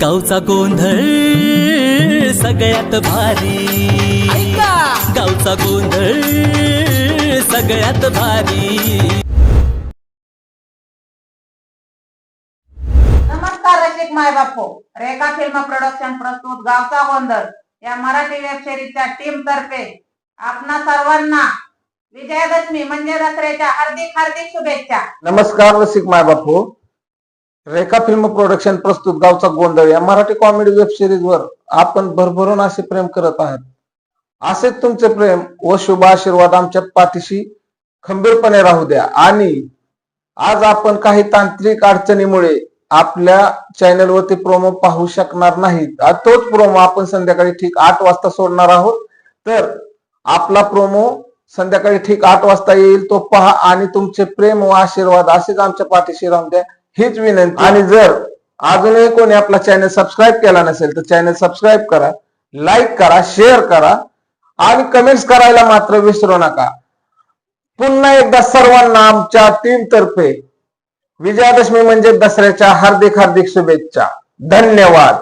गावचा गोंधळ सगळ्यात भारी. गावचा गोंधळ सगळ्यात भारी. नमस्कार रसिक माय बापू रेखा फिल्म प्रोडक्शन प्रस्तुत गावचा गोंधळ. या मराठी वेब सिरीजच्या टीम तर्फे आपणा सर्वांना विजयादशमी म्हणजे दसऱ्याच्या हार्दिक हार्दिक शुभेच्छा. नमस्कार रसिक माय बापू रेखा फिल्म प्रोडक्शन प्रस्तुत गावचा गोंधळ. या मराठी कॉमेडी वेब सिरीज वर आपण भरभरून असे प्रेम करत आहात. असेच तुमचे प्रेम व शुभ आशीर्वाद आमच्या पाठीशी खंबीरपणे राहू द्या. आणि आज आपण काही तांत्रिक अडचणीमुळे आपल्या चॅनलवरती प्रोमो पाहू शकणार नाहीत. तोच प्रोमो आपण संध्याकाळी ठीक आठ वाजता सोडणार आहोत. तर आपला प्रोमो संध्याकाळी ठीक आठ वाजता येईल तो पहा. आणि तुमचे प्रेम व आशीर्वाद असेच आमच्या पाठीशी राहून द्या. हीच विनंती आणि जर अजूनही कोणी आपला चॅनल सबस्क्राईब केला नसेल तर चॅनल सबस्क्राईब करा लाईक करा शेअर करा आणि कमेंट्स करायला मात्र विसरू नका. पुन्हा एकदा सर्वांना आमच्या टीम तर्फे विजयादशमी म्हणजे दसऱ्याच्या हार्दिक हार्दिक शुभेच्छा. धन्यवाद.